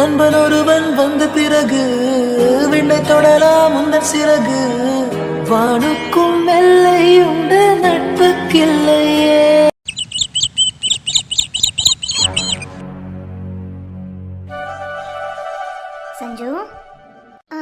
நண்பன் ஒருவன் வந்த பிறகு விண்ணை தொடலாம் உந்தன் சிறகு. வானுக்கும் எல்லை உண்டு நட்புக்கில்லையே. சஞ்சு ஆ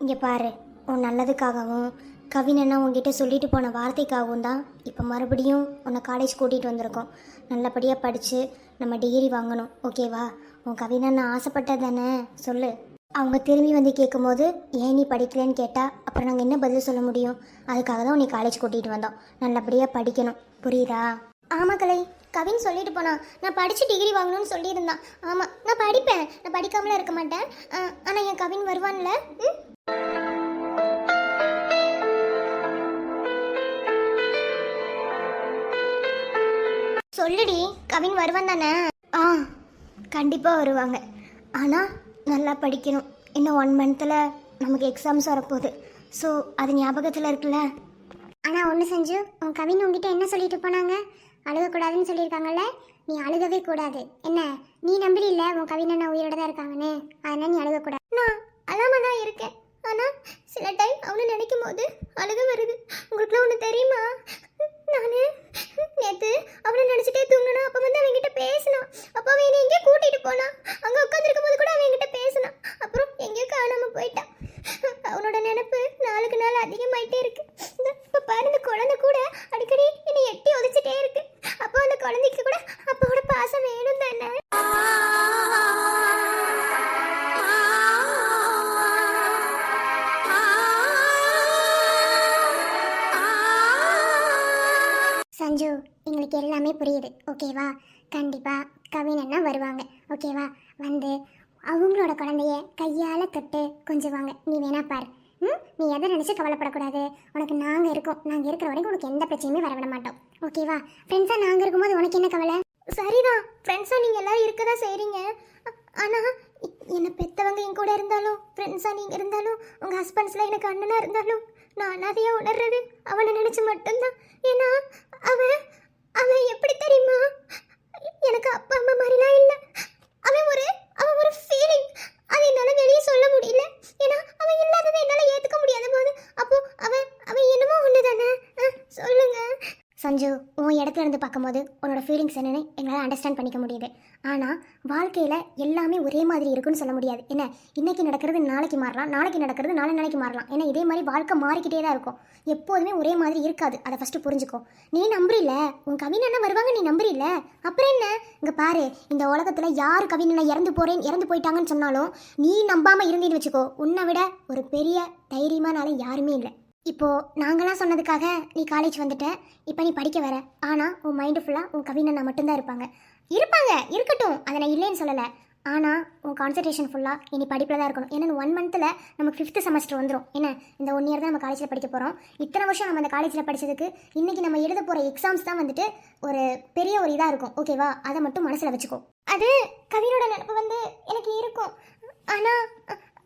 இங்கே பாரு. உன் நல்லதுக்காகவும் கவினன்னா உங்ககிட்ட சொல்லிட்டு போன வார்த்தைக்காகவும் தான் இப்போ மறுபடியும் உன்னை காலேஜ் கூட்டிகிட்டு வந்திருக்கோம். நல்லபடியாக படித்து நம்ம டிகிரி வாங்கணும். ஓகேவா உன் கவினன்னா ஆசைப்பட்டது தானே சொல்லு. அவங்க திரும்பி வந்து கேட்கும்போது ஏன் நீ படிக்கலன்னு கேட்டால் அப்புறம் நாங்கள் என்ன பதில் சொல்ல முடியும்? அதுக்காக தான் உன்னை காலேஜ் கூட்டிகிட்டு வந்தோம். நல்லபடியாக படிக்கணும். புரியுதா? ஆமாம் கலை. கவின் சொல்லிட்டு போனான். நான் படித்து டிகிரி வாங்கணும்னு சொல்லியிருந்தான். ஆமாம் நான் படிப்பேன். நான் படிக்காமலாம் இருக்க மாட்டேன். ஆனால் என் கவின் வருவான்ல? ம்? சொல்லுடி. கவின் வருவான் தானே? ஆ. கண்டிப்பாக வருவாங்க. ஆனால் நல்லா படிக்கணும். இன்னும் ஒன் மந்தில் நமக்கு எக்ஸாம்ஸ் வரப்போகுது. ஸோ அது ஞாபகத்தில் இருக்குல்ல? ஆனால் ஒன்று செஞ்சு உன் கவின் உங்ககிட்ட என்ன சொல்லிட்டு போனாங்க? அழுகக்கூடாதுன்னு சொல்லியிருக்காங்கல்ல? நீ அழுகவே கூடாது. என்ன? நீ நம்பல உன் கவின் அண்ணா உயிரோட தான் இருக்காங்கன்னு. அதனால் நீ அழுகக்கூடாது. நான் அழாம தான் இருக்கேன். ஆனால் சில டைம் அவனை நினைக்கும் போது அழுக வருது. உங்களுக்குலாம் ஒன்று தெரியுமா? நீ எதை நினச்சி கவலைப்படக்கூடாது. உனக்கு நாங்கள் இருக்கோம். நாங்கள் இருக்கிற வரைக்கும் உனக்கு எந்த பிரச்சனையுமே வரவிட மாட்டோம். ஓகேவா ஃப்ரெண்ட்ஸாக நாங்கள் இருக்கும்போது உனக்கு என்ன கவலை? சரிதான். ஃப்ரெண்ட்ஸாக நீங்கள் எல்லாரும் இருக்க தான் செய்கிறீங்க ஆனால் என்னை பெற்றவங்க என் கூட இருந்தாலும் ஃப்ரெண்ட்ஸாக நீங்கள் இருந்தாலும் உங்கள் ஹஸ்பண்ட்ஸில் எனக்கு அண்ணனாக இருந்தாலும் நான் அனாதையாக உணர்றது அவனை நினச்சி மட்டும்தான். ஏன்னா அவன் அவன் எப்படி தெரியுமா? எனக்கு அப்பா அம்மா மாதிரிலாம் இல்லை. அவன் ஒரு அவன் ஒரு ஃபீலிங் அதை என்னால் வெளியே சொல்ல முடியல. ஏன்னா அவன் இல்லாததை என்னால் ஏற்றுக்க முடியாத போது அப்போ அவன் அவன் என்னமோ ஒன்று தானே சொல்லுங்க. சஞ்சு உன் இடத்துல இருந்து பார்க்கும்போது உன்னோட ஃபீலிங்ஸ் என்னன்னு எங்களால் அண்டர்ஸ்டாண்ட் பண்ணிக்க முடியுது. ஆனால் வாழ்க்கையில் எல்லாமே ஒரே மாதிரி இருக்குன்னு சொல்ல முடியாது. என்ன? இன்னைக்கு நடக்கிறது நாளைக்கு மாறலாம் நாளைக்கு நடக்கிறது நாளை நாளைக்கு மாறலாம். ஏன்னா இதே மாதிரி வாழ்க்கை மாறிக்கிட்டே தான் இருக்கும். எப்போதுமே ஒரே மாதிரி இருக்காது. அதை ஃபஸ்ட்டு புரிஞ்சுக்கோ. நீ நம்புறில்ல? உன் கவின் அண்ணா வருவாங்க நீ நம்புறில்ல? அப்புறம் என்ன? இங்கே பாரு இந்த உலகத்தில் யார் கவின் இறந்து போகிறேன் இறந்து போயிட்டாங்கன்னு சொன்னாலும் நீ நம்பாமல் இருந்தேன்னு வச்சுக்கோ. உன்னை விட ஒரு பெரிய தைரியமான யாருமே இல்லை. இப்போ நாங்களாம் சொன்னதுக்காக நீ காலேஜ் வந்துட்ட. இப்போ நீ படிக்க வர ஆனால் உன் மைண்டு ஃபுல்லாக உன் கவினண்ணா மட்டும்தான் இருப்பாங்க. இருப்பாங்க இருக்கட்டும். அதை நான் இல்லைன்னு சொல்லலை. ஆனால் உன் கான்சன்ட்ரேஷன் ஃபுல்லாக இனி படிப்பில் தான் இருக்கணும். ஏன்னா ஒன் மந்த்தில் நமக்கு ஃபிஃப்த்து செமஸ்டர் வந்துடும் என்ன? இந்த ஒன் இயர் தான் நம்ம காலேஜில் படிக்க போகிறோம் இத்தனை வருஷம் நம்ம அந்த காலேஜில் படித்ததுக்கு இன்றைக்கி நம்ம எழுத போகிற எக்ஸாம்ஸ் தான் வந்துட்டு ஒரு பெரிய ஒரு இதாக இருக்கும். ஓகேவா அதை மட்டும் மனசில் வச்சுக்கோ. அது கவினோட நினப்பு வந்து எனக்கு இருக்கும். ஆனால்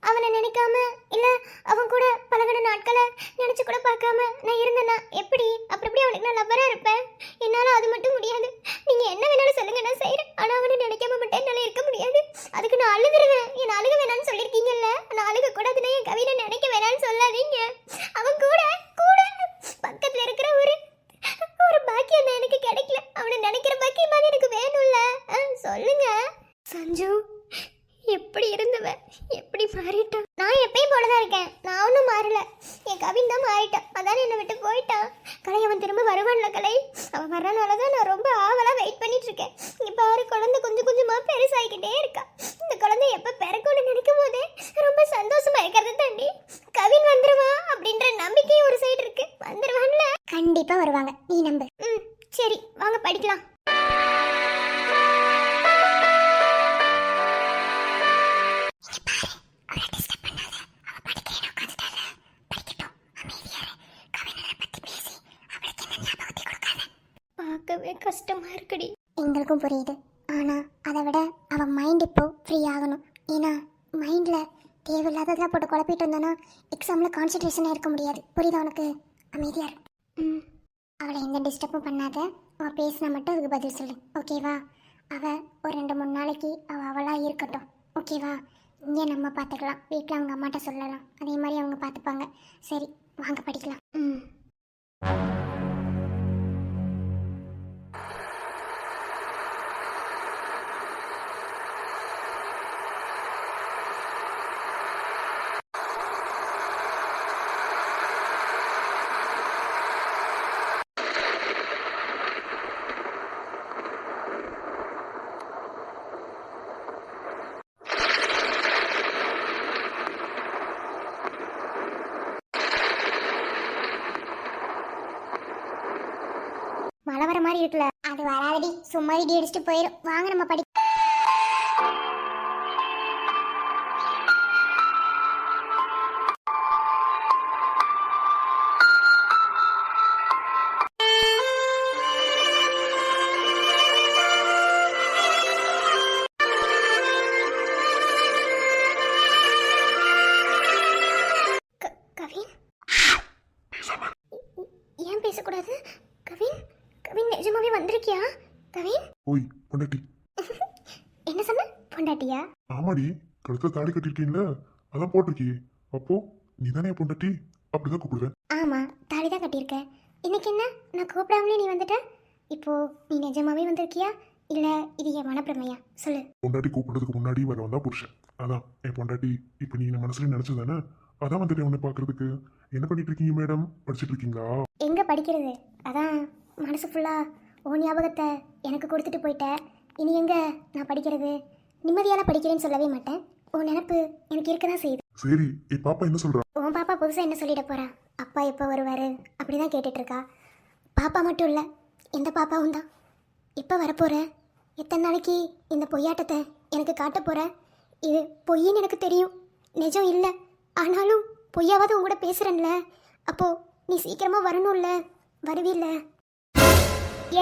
அவனை நினைக்காம இல்லை அவன் கூட பழகின நாட்களை நினச்சி கூட பார்க்காம நான் இருந்தேன்னா எப்படி? அப்படி எப்படி அவனுக்கு நான் லவ்வராக இருப்பேன்? என்னால் அது மட்டும் முடியாது. நீங்கள் என்ன வேணாலும் சொல்லுங்க நான் செய்கிறேன் ஆனால் அவனை நினைக்காம மட்டும் என்னால் இருக்க முடியாது. அதுக்கு நான் அழுதுருவேன். என் அழுக வேணாம்னு சொல்லியிருக்கீங்கல்ல? நான் அழுக கூடாதுன்னா என் கவினை நினைக்க வேணாம்னு சொல்லாதீங்க. அவன் கூட கூட பக்கத்தில் இருக்கிற ஒரு ஒரு பாக்கியம் தான் எனக்கு கிடைக்கல. அவனை நினைக்கிற பாக்கியமாக எனக்கு வேணும்ல. ஆ, சொல்லுங்க. சஞ்சு எப்படி இருந்தவ? எப்படி மாறிட்டான் நான் எப்பயும் போலதான் இருக்கேன். நான் ஒன்றும் மாறல. என் கவின் தான் மாறிட்டான் அதான் என்னை விட்டு போயிட்டான் கலை அவன் திரும்ப வருவான்ல கலை? அவன் வர்றனால தான் நான் ரொம்ப ஆவலாக வெயிட் பண்ணிட்டு இருக்கேன். இப்போ பாரு குழந்தை கொஞ்சம் கொஞ்சமாக பெருசாகிக்கிட்டே இருக்கா. கான்சென்ட்ரேஷனாக இருக்க முடியாது. புரியுதா உனக்கு? அமைதியாக இருக்கும் ம். அவளை எந்த டிஸ்டர்பும் பண்ணாத. அவள் பேசினா மட்டும் அதுக்கு பதில் சொல்லு. ஓகேவா அவள் ஒரு ரெண்டு மூணு நாளைக்கு அவள் அவளாக இருக்கட்டும் ஓகேவா இங்கே நம்ம பார்த்துக்கலாம் வீட்டில் அவங்க அம்மாட்ட சொல்லலாம். அதே மாதிரி அவங்க பார்த்துப்பாங்க சரி வாங்க படிக்கலாம். ம் மழை வர மாதிரி இருக்குல்ல. அது வராதடி. சும்மா இடி அடிச்சுட்டு போயிடும் வாங்க நம்ம படி என்ன சொன்ன? பொண்டாட்டியா? ஆமாடி கழுத்துல தாடி கட்டிருக்கீங்கள அதான் போட்டிருக்கியே. அப்போ நீ தானே பொண்டாட்டி? அப்படிதான் கூப்பிடுவேன். ஆமா தாலி தான் கட்டியிருக்கேன். இன்னைக்கு என்ன? நான் கூப்பிடாமலே நீ வந்துட்ட? இப்போ நீ நிஜமாவே வந்திருக்கியா? இல்ல இது என் மனப்பிரமையா? சொல்லு. பொண்டாட்டி கூப்பிடுறதுக்கு முன்னாடி வர வந்தா புருஷன். அதான் என் பொண்டாட்டி இப்போ நீ என்ன மனசுல நினைச்சதானே அதான் வந்துட்டு உன்னை பாக்குறதுக்கு என்ன பண்ணிட்டு இருக்கீங்க மேடம் படிச்சிட்டு இருக்கீங்களா? எங்க படிக்கிறது? அதான் மனசு ஃபுல்லா ஓ ஞாபகத்தை எனக்கு கொடுத்துட்டு போயிட்ட. இனி எங்க நான் படிக்கிறது? நிம்மதியால படிக்கிறேன்னு சொல்லவே மாட்டேன். உன் நினப்பு எனக்கு இருக்க தான் செய்யுது. சரி என் பாப்பா என்ன சொல்றா? உன் பாப்பா புதுசாக என்ன சொல்லிட போறா? அப்பா எப்போ வருவாரு? அப்படிதான் கேட்டுட்டு இருக்கா பாப்பா மட்டும் இல்லை எந்த பாப்பாவும் தான். எப்போ வரப்போற? எத்தனை நாளைக்கு இந்த பொய்யாட்டத்தை எனக்கு காட்ட போற? இது பொய்ன்னு எனக்கு தெரியும். நிஜம் இல்லை. ஆனாலும் பொய்யாவது உன் கூட பேசுறேன்ல. அப்போ நீ சீக்கிரமா வரணும்ல. வருவில்ல.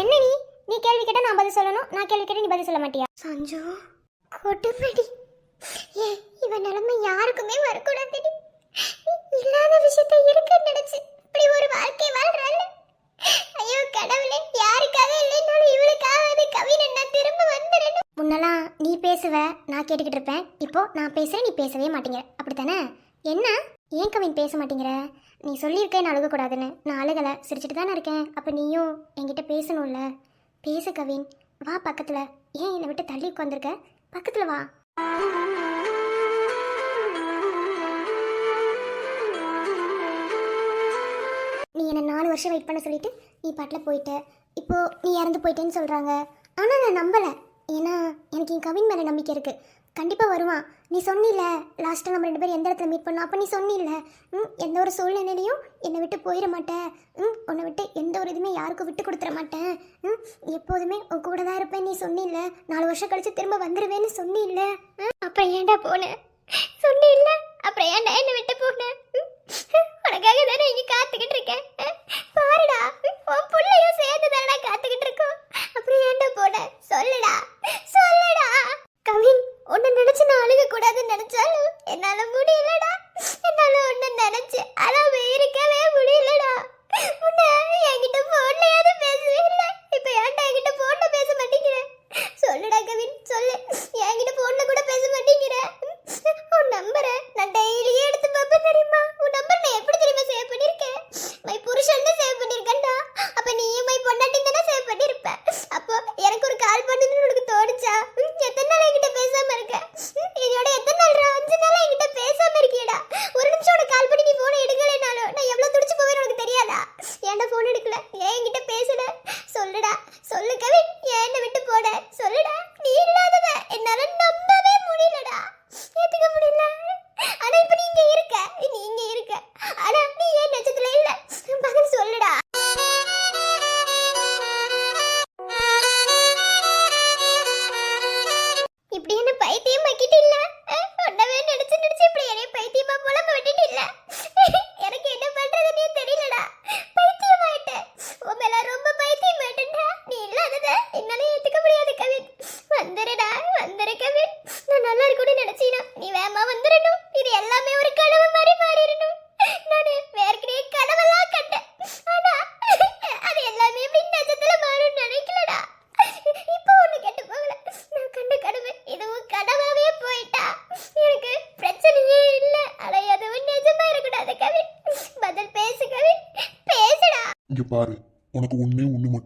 என்ன நீ நீ கேள்வி கேட்டா நான் பதில் சொல்லணும். நான் கேள்வி கேட்டா நீ பதில் சொல்ல மாட்டியா? சஞ்சு கொடுப்படி ஏ இவன் நிலைமை யாருக்குமே வரக்கூடாதுடி இல்லாத விஷயத்தை இருக்குன்னு நினைச்சு இப்படி ஒரு வாழ்க்கை வாழ்றாள். ஐயோ கடவுளே யாருக்காக இல்லைனாலும் இவளுக்காவது கவின் என்ன திரும்ப வந்துடணும் முன்னெல்லாம் நீ பேசுவ நான் கேட்டுக்கிட்டு இருப்பேன். இப்போ நான் பேசுறேன் நீ பேசவே மாட்டேங்கிற அப்படித்தானே? என்ன? ஏன் கவின் பேச மாட்டேங்கிற? நீ சொல்லியிருக்கேன் நான் அழுகக்கூடாதுன்னு. நான் அழுகலை சிரிச்சிட்டு தானே இருக்கேன். அப்போ நீயும் என்கிட்ட பேசணும்ல. பேசு கவின். வா பக்கத்தில். ஏன் என்னை விட்டு தள்ளி உட்காந்துருக்க பக்கத்தில் வா. நீ என்னை நாலு வருஷம் வெயிட் பண்ண சொல்லிட்டு நீ பாட்டில் போயிட்ட. இப்போ நீ இறந்து போயிட்டேன்னு சொல்கிறாங்க ஆனால் நான் நம்பலை. ஏன்னா எனக்கு என் கவின் மேலே நம்பிக்கை இருக்குது கண்டிப்பாக வருவான். நீ சொன்னில்ல லாஸ்ட்டாக நம்ம ரெண்டு பேரும் எந்த இடத்துல மீட் பண்ணோம்? அப்போ நீ சொன்னில்ல ம் எந்த ஒரு சூழ்நிலையிலையும் என்னை விட்டு போயிட மாட்டேன். ம் உன்னை விட்டு எந்த ஒரு இதுவுமே யாருக்கும் விட்டு கொடுத்துட மாட்டேன். ம் எப்போதுமே உன் கூட தான் இருப்பேன் நீ சொன்னில்ல. நாலு வருஷம் கழிச்சு திரும்ப வந்துடுவேன்னு சொன்னில்ல. ம், அப்புறம் ஏன்டா போனேன் சொன்னில்ல அப்புறம் ஏன்டா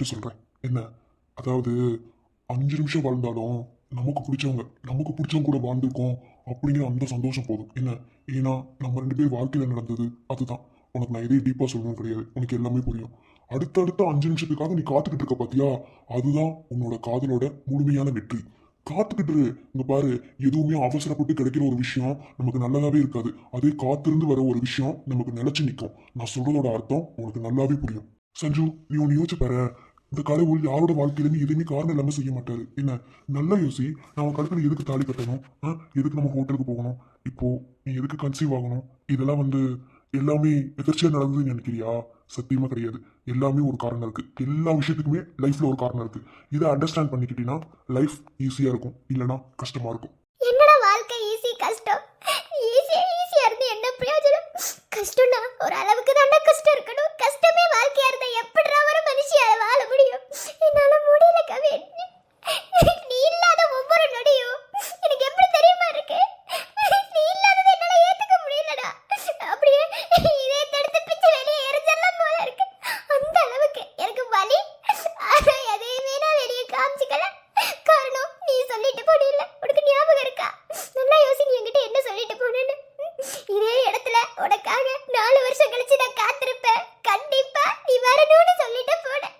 சொல்கிறேன் சொல்றேன். என்ன? அதாவது அஞ்சு நிமிஷம் வாழ்ந்தாலும் நமக்கு பிடிச்சவங்க நமக்கு பிடிச்சவங்க கூட வாழ்ந்துருக்கோம் அப்படிங்கிற அந்த சந்தோஷம் போதும். என்ன? ஏன்னா நம்ம ரெண்டு பேர் வாழ்க்கையில் நடந்தது அதுதான். உனக்கு நான் எதையும் டீப்பா சொல்லணும் கிடையாது. உனக்கு எல்லாமே புரியும். அடுத்தடுத்த அஞ்சு நிமிஷத்துக்காக நீ காத்துக்கிட்டு இருக்க பார்த்தியா அதுதான் உன்னோட காதலோட முழுமையான வெற்றி. காத்துக்கிட்டு இங்க பாரு எதுவுமே அவசரப்பட்டு கிடைக்கிற ஒரு விஷயம் நமக்கு நல்லதாவே இருக்காது. அதே காத்திருந்து வர ஒரு விஷயம் நமக்கு நிலச்சி நிற்கும் நான் சொல்றதோட அர்த்தம் உனக்கு நல்லாவே புரியும். சஞ்சு நீ ஒன்று யோசிச்சு பாரு. இந்த கடவுள் யாரோட வாழ்க்கையிலுமே எதுவுமே காரணம் இல்லாமல் செய்ய மாட்டாரு. என்ன? நல்லா யோசி. நான் கழுத்துல எதுக்கு தாலி கட்டணும்? ஆ? எதுக்கு நம்ம ஹோட்டலுக்கு போகணும்? இப்போ நீ எதுக்கு கன்சீவ் ஆகணும்? இதெல்லாம் வந்து எல்லாமே எதிர்ச்சியாக நடந்ததுன்னு நினைக்கிறியா? சத்தியமா கிடையாது. எல்லாமே ஒரு காரணம் இருக்கு. எல்லா விஷயத்துக்குமே லைஃப்ல ஒரு காரணம் இருக்கு. இதை அண்டர்ஸ்டாண்ட் பண்ணிக்கிட்டீங்கன்னா லைஃப் ஈஸியா இருக்கும். இல்லைன்னா கஷ்டமா இருக்கும். என்னடா வாழ்க்கை ஈஸி கஷ்டம்? ஈஸியா ஈஸியா இருந்து என்ன பிரயோஜனம்? கஷ்டம்னா ஒரு அளவு தாண்டா கஷ்டம் இருக்கணும் கஷ்டமே வாழ்க்கையா இருந்தா எப்படிடா ஒரு மனுஷியால வாழ முடியும் என்னால முடியல கவின் நீ இல்லாத ஒவ்வொரு நொடியும் எனக்கு எப்படி தெரியுமா இருக்கு நீ இல்லாதது என்னால ஏத்துக்க முடியலடா அப்படியே இதே தடுத்து பிச்சு வெளியே எரிஞ்செல்லாம் போல இருக்கு அந்த அளவுக்கு எனக்கு வலி ஆனா எதையுமே நான் வெளியே காமிச்சிக்கல காரணம் நீ சொல்லிட்டு போனில்ல உனக்கு ஞாபகம் இருக்கா நல்லா யோசி நீ என்கிட்ட என்ன சொல்லிட்டு போனேன்னு இதே இடத்துல உனக்காக நாலு வருஷம் கழிச்சு நான் காத்திருப்பேன் கண்டிப்பா நீ வரணும்னு சொல்லிட்டு போனேன்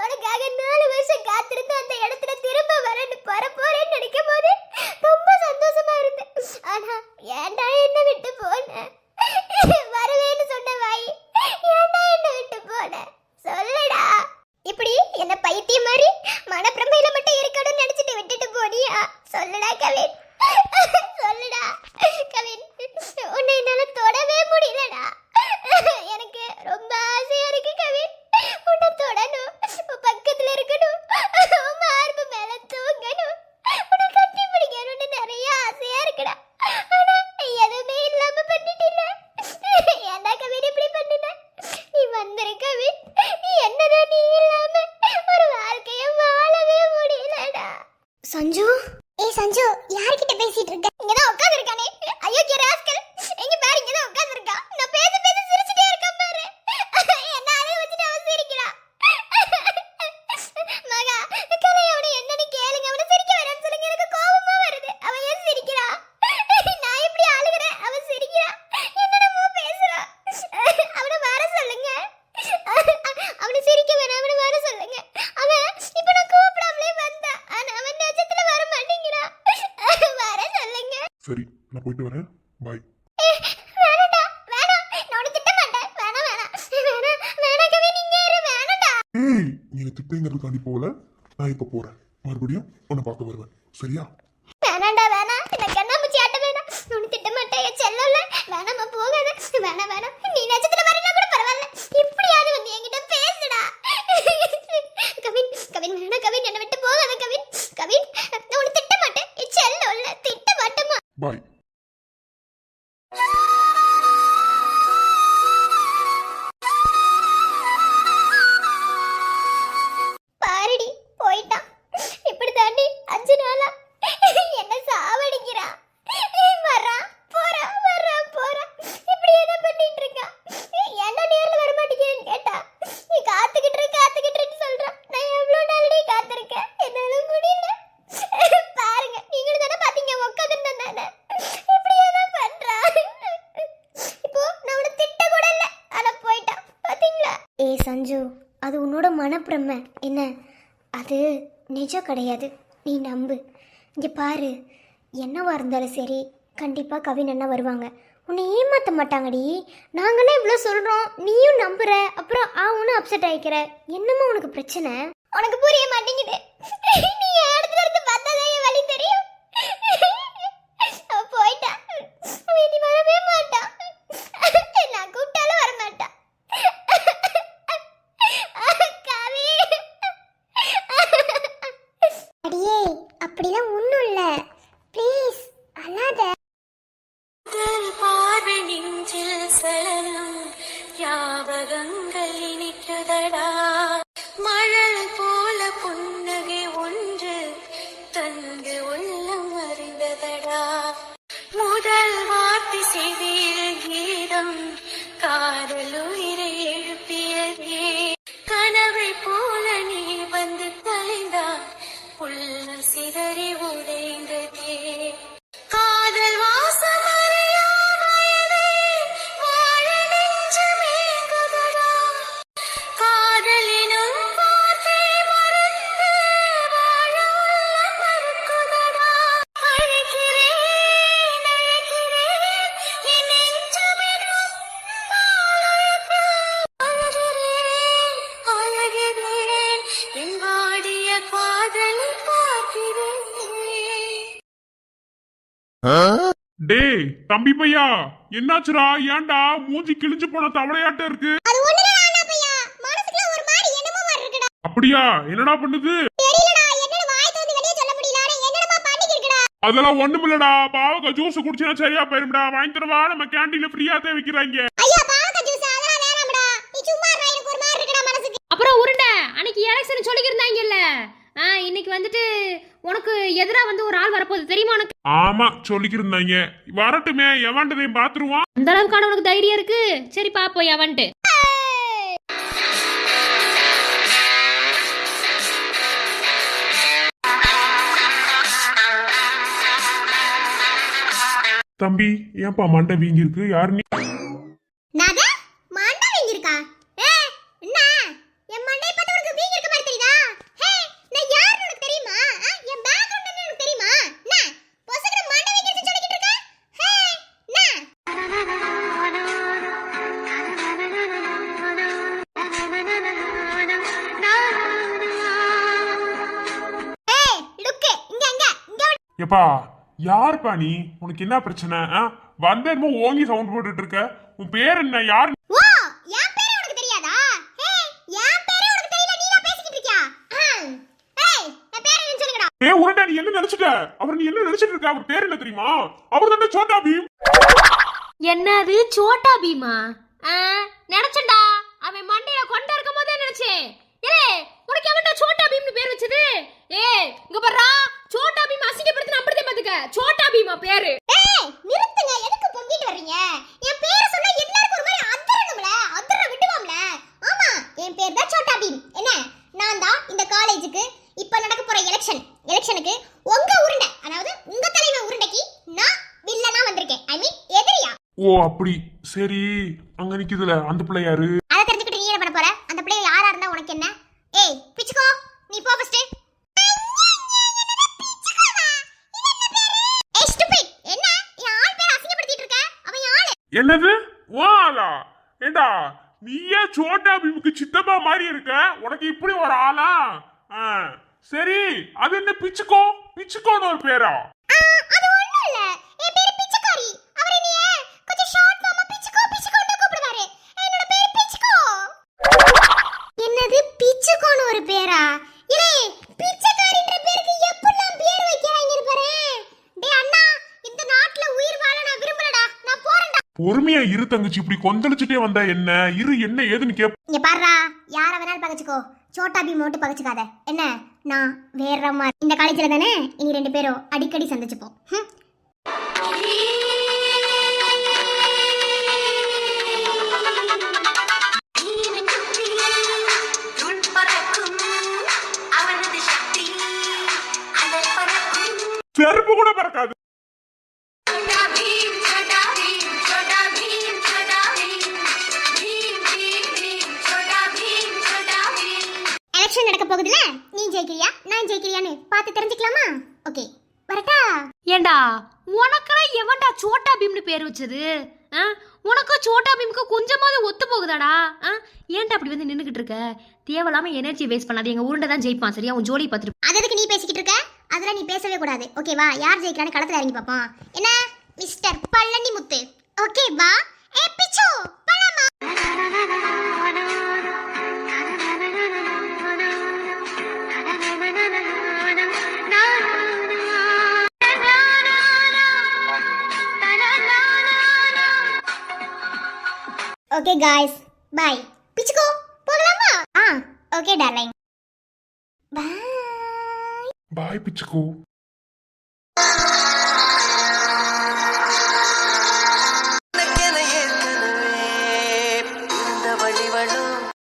உனக்காக நாலு வருஷம் காத்திருந்து அந்த இடத்துல திரும்ப வரன்னு வர போறேன்னு நினைக்கும் போது ரொம்ப சந்தோஷமா இருந்தேன் ஆனா ஏன்டா என்ன விட்டு போன வரவேன்னு சொன்ன வாய் ஏன்டா என்ன விட்டு போன சொல்லுடா இப்படி என்ன பைத்தியம் மாதிரி மனப்பிரமையில மட்டும் இருக்கணும்னு நினைச்சிட்டு விட்டுட்டு போனியா சொல்லுடா கவின் சொல்லுடா கவின் உன்னை என்னால தொடவே முடியலடா எனக்கு ரொம்ப ஆசையா இருக்கு கவின் உன்னை தொடணும் உன் பக்கத்துல இருக்கணும் உன் மார்பு மேல தூங்கணும் உன்னை கட்டி பிடிக்கணும்னு நிறைய ஆசையா இருக்குடா ஆனா எதுவுமே இல்லாம பண்ணிட்டில்ல ஏன்டா கவின் இப்படி பண்ணின நீ வந்திரு கவின் என்னதான் நீ இல்லாம ஒரு வாழ்க்கைய வாழவே முடியலடா சஞ்சு? ஏய் சஞ்சு யார்கிட்ட பேசிட்டு இருக்க? இங்க தான் உட்கார்ந்து இருக்கானே அயோக்கிய ராஸ்கல். எங்க பாரு இங்க தான் உட்கார்ந்து இருக்கான் நான் பேச பேச சிரிச்சிட்டே இருக்கேன் பாரு என்ன அழுக வச்சுட்டு அவன் சிரிக்கிறான் மகா கலை அவனை என்னன்னு கேளுங்க அவனை சிரிக்க வேணாம்னு சொல்லுங்க எனக்கு கோபமா வருது அவன் ஏன் சிரிக்கிறான் நான் இப்படி அழுகுறேன் அவன் சிரிக்கிறான் என்னென்னமோ பேசுறான் அவனை வர சொல்லுங்க அவனை சிரிக்க வேணாம் அவனை வர சொல்லுங்க அவன் இப்ப நான் கூப்பிடாமலே வந்தான் ஆனா அவன் நிஜத்துல வர மாட்டேங்கிறான் வர சொல்லுங்க சரி நான் போயிட்டு வரேன். பாய் நீங்க ஏய் நீ என்னை திட்டுங்கிறதுக்காண்டி போகல. நான் இப்போ போறேன். மறுபடியும் உன்னை பார்க்க வருவேன். சரியா? உன்னோட என்ன? அது நிஜம் கிடையாது. நீ நம்பு. இங்கே பாரு. என்னவா இருந்தாலும் சரி கண்டிப்பாக கவின் அண்ணா வருவாங்க. உன்னை ஏமாற்ற மாட்டாங்கடி. நாங்களே இவ்வளோ சொல்கிறோம் நீயும் நம்புற. அப்புறம் ஆ ஒன்று அப்செட் ஆகிக்கிற என்னமோ உனக்கு பிரச்சனை? உனக்கு புரிய மாட்டேங்குது. நீ சிதறி உடைந்து பையா என்னாச்சுடா? ஏன்டா மூஞ்சி கிழிஞ்சு போன தவளையாட்டம் இருக்கு? அப்படியா? என்னடா பண்ணுது? அதெல்லாம் ஒண்ணுமில்லடா பாவக்கா ஜூஸ் குடிச்சினா சரியா போயிரும்டா. வாங்கி தரவா? நம்ம கேண்டீன்ல ஃப்ரீயா தான் விக்கிறாங்க. ஐயா பாக்க ஜூஸ் அதெல்லாம் வேணாம்டா. நீ சும்மா இருடா. எனக்கு ஒரு மாதிரி இருக்குடா மனசுக்கு. அப்புறம் உருண்டை. அன்னைக்கு எலெக்ஷன் சொல்லிக்கிருந்தாங்கல்ல. இன்னைக்கு வந்துட்டு உனக்கு எதிரா வந்து ஒரு ஆள் வரப்போகுது. தெரியுமா உனக்கு? ஆமா சொல்லிக்கிருந்தாங்க. வரட்டுமே எவன்டதையும் பாத்துருவான் அந்த அளவுக்கான உனக்கு தைரியம் இருக்கு? சரி பாப்போம் அவன்ட்டு தம்பி ஏன்பா மண்டை வீங்கி இருக்கு யாரு நீ? எப்பா யாருப்பா நீ? உனக்கு என்ன பிரச்சனை? ஆ? வந்த என்னமோ ஓங்கி சவுண்ட் போட்டுட்டு இருக்க. உன் பேர் என்ன? யாரு? ஓ என் பேரே உனக்கு தெரியாதா? ஹே என் பேரே உனக்கு தெரியல நீ தான் பேசிக்கிட்டு இருக்கியா? அஹம். ஏய் என் பேரை என்ன சொல்லுங்கடா. ஏ உருண்டா நீ என்ன நினைச்சிட்ட? அவர் நீ என்ன நினைச்சிட்டு இருக்க? அவர் பேர் என்ன தெரியுமா? அவர் தானே சோட்டா பீம். என்னது? சோட்டா பீமா? ஆ, நினைச்சேன்டா. அவன் மண்டையில கொண்ட இருக்கும் போதே நினைச்சேன். ஏ உனக்கு எவன்டா சோட்டா பீம்னு பேர் வச்சது? ஏ இங்க பாருடா. சோட்டா பீம் அசிங்கப்படுத்தின அப்படியே பாத்துக்க. சோட்டா பீமா பேரு. ஏய் நிறுத்துங்க. எதுக்கு பொங்கிட்டு வர்றீங்க? என் பேரை சொன்னா எல்லாருக்கும் ஒரு மாதிரி அதிரணும்ல. அதிர விடுவாம்ல. ஆமா என் பேர் தான் சோட்டா பீம். என்ன? நான் தான் இந்த காலேஜுக்கு இப்ப நடக்க போற எலெக்ஷன் எலெக்ஷனுக்கு உங்க உருண்டை அதாவது உங்க தலைவன் உருண்டைக்கு நான் வில்லனா வந்திருக்கேன். ஐ மீன் எதிரியா? ஓ அப்படி. சரி. அங்க நிக்குதுல. அந்த பிள்ளை யாரு? அதை தெரிஞ்சுக்கிட்டு நீ என்ன பண்ண போற? அந்த பிள்ளை யாரா இருந்தா உனக்கு என்ன? ஏய் பிச்சுக்கோ. நீ போ ஃபர்ஸ்ட் என்ன என்னது? வாலா ஏண்டா நீயே சோட்டா பீமுக்கு சித்தப்பா மாதிரி இருக்க? உனக்கு இப்படி ஒரு ஆளா? ஆ, சரி அது என்ன பிச்சுக்கோ? பிச்சுக்கோன்னு ஒரு பேரா ஆ, அது ஒண்ணும் இல்ல என் பேரு பிச்சைக்காரி அவர் என்னைய கொஞ்சம் ஷார்ட் ஃபார்மா பிச்சுக்கோ பிச்சுக்கோன்னு கூப்பிடுவாரு என்னோட பேரு பிச்சுக்கோ என்னது பிச்சுக்கோன்னு ஒரு பேரா இலே பிச்சைக்காரின்ற பேருக்கு எப்படிலாம் பேர் வைக்கிறாங்க இருப்பாரு டேய் அண்ணா இந்த நாட்டுல உயிர் வாழ நான் விரும்பலடா நான் போறேன்டா பொறுமையா இரு தங்கச்சி இப்படி கொந்தளிச்சுட்டே வந்தா என்ன? இரு என்ன ஏதுன்னு கேப் இங்க பாருடா யார வேணாலும் பகச்சுக்கோ. சோட்டா பீம் மட்டும் பகச்சுக்காத. என்ன? நான் வேற மாதிரி. இந்த காலேஜ்ல தானே? இனி ரெண்டு பேரும் அடிக்கடி சந்திச்சுப்போம். செருப்பு கூட பறக்காது. எலெக்ஷன் நடக்க போகுதுல நீ ஜெயிக்கிறியா? நான் ஜெயிக்கிறியான்னு பார்த்து தெரிஞ்சுக்கலாமா? ஓகே வரட்டா? ஏண்டா உனக்கெல்லாம் எவன்டா சோட்டா பீம்னு பேர் வச்சது? உனக்கு சோட்டா பீமுக்கு கொஞ்சமாவது ஒத்து போகுதாடா? ஏன்டா அப்படி வந்து நின்றுக்கிட்டு இருக்க? தேவையில்லாம எனர்ஜி வேஸ்ட் பண்ணாத எங்க உருண்டை தான் ஜெயிப்பான் சரியா? உன் ஜோடி பார்த்துட்டு அது எதுக்கு நீ பேசிக்கிட்டு இருக்க? அதெல்லாம் நீ பேசவே கூடாது. ஓகேவா யார் ஜெயிக்கலான்னு களத்துல இறங்கி பார்ப்போம். என்ன? மிஸ்டர் பழனி முத்து ஓகே வா. ஏ பிச்சு பழமா? ஓகே காய்ஸ் பை பிச்சுக்கோ போகலாமா? ஆ ஓகே டார்லிங் பை பாய் பிச்சுக்கோ.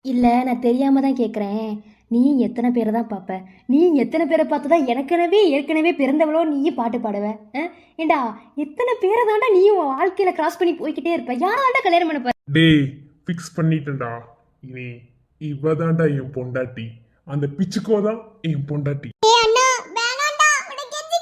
இல்ல நான் தெரியாம தான் கேக்குறேன். நீ எத்தனை பேரை தான் பார்ப்ப நீ எத்தனை பேரை பார்த்து தான் எனக்கெனவே ஏற்கனவே பிறந்தவளோ நீயும் பாட்டு பாடுவ? ஆ? ஏண்டா எத்தனை பேரை தாண்டா நீயும் வாழ்க்கையில கிராஸ் பண்ணி போய்கிட்டே இருப்ப? யாராண்டா கல்யாணம் பண்ண போற? டேய் ஃபிக்ஸ் பண்ணிட்டேன்டா. இனி இவதான்டா என் பொண்டாட்டி. அந்த பிச்சுக்கோ தான் என் பொண்டாட்டி. ஏய் அண்ணா வேணாம்டா. உன்னை கெஞ்சி